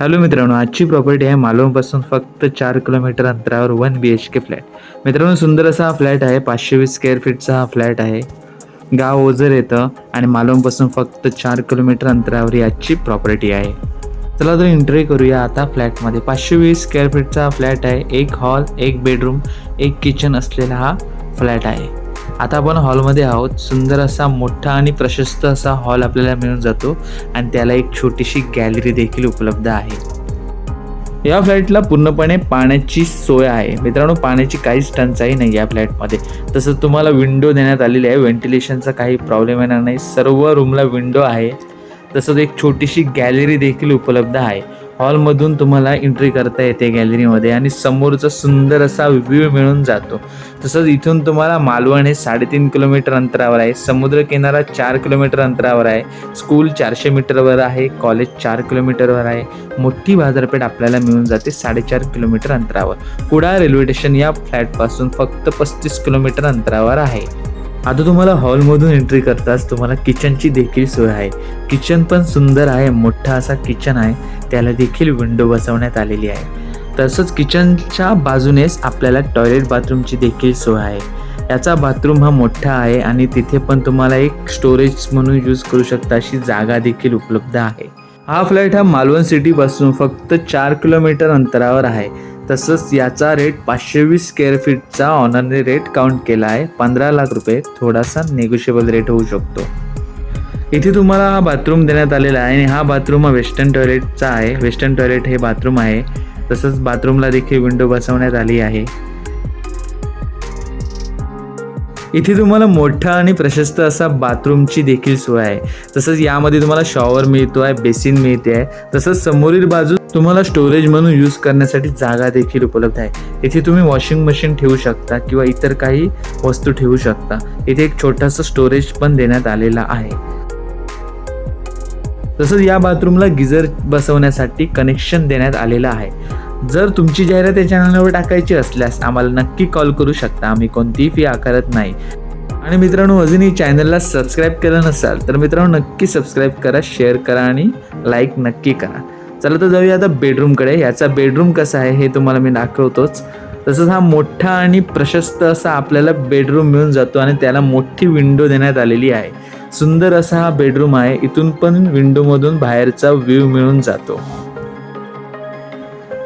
Hello मित्रांनो आजची property आहे मालवणपासून फक्त चार किलोमीटर अंतरावर one B H K flat मित्रांनो सुंदर असा हा फ्लॅट आहे पाचशे वीस स्क्वेअर फीटचा हा फ्लॅट आहे. गाव ओझर येतं आणि मालवणपासून फक्त चार किलोमीटर अंतरावर ही आजची प्रॉपर्टी आहे. चला तर एंट्री करूया आता फ्लॅटमध्ये पाचशे वीस स्क्वेअर फीटचा हा फ्लॅट आहे एक हॉल एक बेडरूम एक किचन असलेला हा फ्लॅट आहे. आता आपण हॉलमध्ये आहोत. सुंदर असा मोठा आणि प्रशस्त असा हॉल आपल्याला मिळून जातो आणि त्याला एक छोटीशी गॅलरी देखील उपलब्ध आहे. या फ्लॅटला पूर्णपणे पाण्याची सोय आहे. मित्रांनो पाण्याची काहीच टंचाई नाही या फ्लॅटमध्ये. तसंच तुम्हाला विंडो देण्यात आलेली आहे. व्हेंटिलेशनचा काही प्रॉब्लेम येणार नाही. सर्व रूमला विंडो आहे. तसंच एक छोटीशी गॅलरी देखील उपलब्ध आहे. हॉलमधून तुम्हाला एंट्री करता येते गॅलरीमध्ये आणि समोरचा सुंदर असा व्ह्यू मिळून जातो. तसंच इथून तुम्हाला मालवण हे साडेतीन किलोमीटर अंतरावर आहे. समुद्रकिनारा चार किलोमीटर अंतरावर आहे. स्कूल चारशे मीटरवर आहे. कॉलेज चार किलोमीटरवर आहे. मोठी बाजारपेठ आपल्याला मिळून जाते साडेचार किलोमीटर अंतरावर. कुडाळ रेल्वे स्टेशन या फ्लॅटपासून फक्त पस्तीस किलोमीटर अंतरावर आहे. आता तुम्हाला हॉलमधून एंट्री करताच तुम्हाला किचनची देखील सोय आहे. किचन पण सुंदर आहे मोठा असा किचन आहे. त्याला देखील विंडो बसवण्यात आलेली आहे. तसंच किचनच्या बाजूनेच आपल्याला टॉयलेट बाथरूमची देखील सोय आहे. याचा बाथरूम हा मोठा आहे आणि तिथे पण तुम्हाला एक स्टोरेज म्हणून यूज करू शकता अशी जागा देखील उपलब्ध आहे. हा फ्लॅट हा मालवण सिटीपासून फक्त चार किलोमीटर अंतरावर आहे. तसंच याचा रेट पाचशे वीस स्क्वेअर फीटचा ऑनरने रेट काउंट केला आहे. पंधरा लाख रुपये थोडासा नेगोशिएबल रेट होऊ शकतो. इथे तुम्हाला हा बाथरूम देण्यात आलेला आहे आणि हा बाथरूम हा वेस्टर्न टॉयलेटचा आहे. वेस्टर्न टॉयलेट हे बाथरूम आहे. तसंच बाथरूमला देखील विंडो बसवण्यात आली आहे. इथे तुम्हाला मोठा आणि प्रशस्त असा बाथरूमची देखील सोय आहे. तसंच यामध्ये तुम्हाला शॉवर मिळतो आहे बेसिन मिळते. आहे तसंच समोरील बाजू तुम्हाला स्टोरेज म्हणून यूज करण्यासाठी जागा देखील उपलब्ध आहे. इथे तुम्ही वॉशिंग मशीन ठेवू शकता किंवा इतर काही वस्तू ठेवू शकता. इथे एक छोटासा स्टोरेज पण देण्यात आलेला आहे. तसंच या बाथरूमला गिझर बसवण्यासाठी कनेक्शन देण्यात आलेलं आहे. जर तुमची जाहिरात या चॅनलवर टाकायची असल्यास आम्हाला नक्की कॉल करू शकता. आम्ही कोणतीही फी आकारत नाही. आणि मित्रांनो अजूनही चॅनलला सबस्क्राईब केलं नसाल तर मित्रांनो नक्की सबस्क्राईब करा शेअर करा आणि लाईक नक्की करा. चला तर जाऊया आता बेडरूमकडे याचा बेडरूम कसा आहे हे तुम्हाला मी दाखवतोच. तसंच हा मोठा आणि प्रशस्त असा आपल्याला बेडरूम मिळून जातो आणि त्याला मोठी विंडो देण्यात आलेली आहे. सुंदर असा हा बेडरूम आहे. इथून पण विंडोमधून बाहेरचा व्ह्यू मिळून जातो.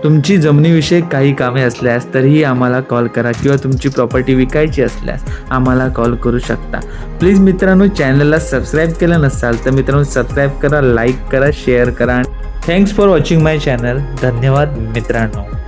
तुमची जमिनीविषयक काही कामे असल्यास तरीही आम्हाला कॉल करा किंवा तुमची प्रॉपर्टी विकायची असल्यास आम्हाला कॉल करू शकता. प्लीज मित्रांनो चॅनलला सबस्क्राईब केलं नसाल तर मित्रांनो सबस्क्राईब करा लाईक करा शेअर करा. Thanks for watching my channel धन्यवाद मित्रांनो.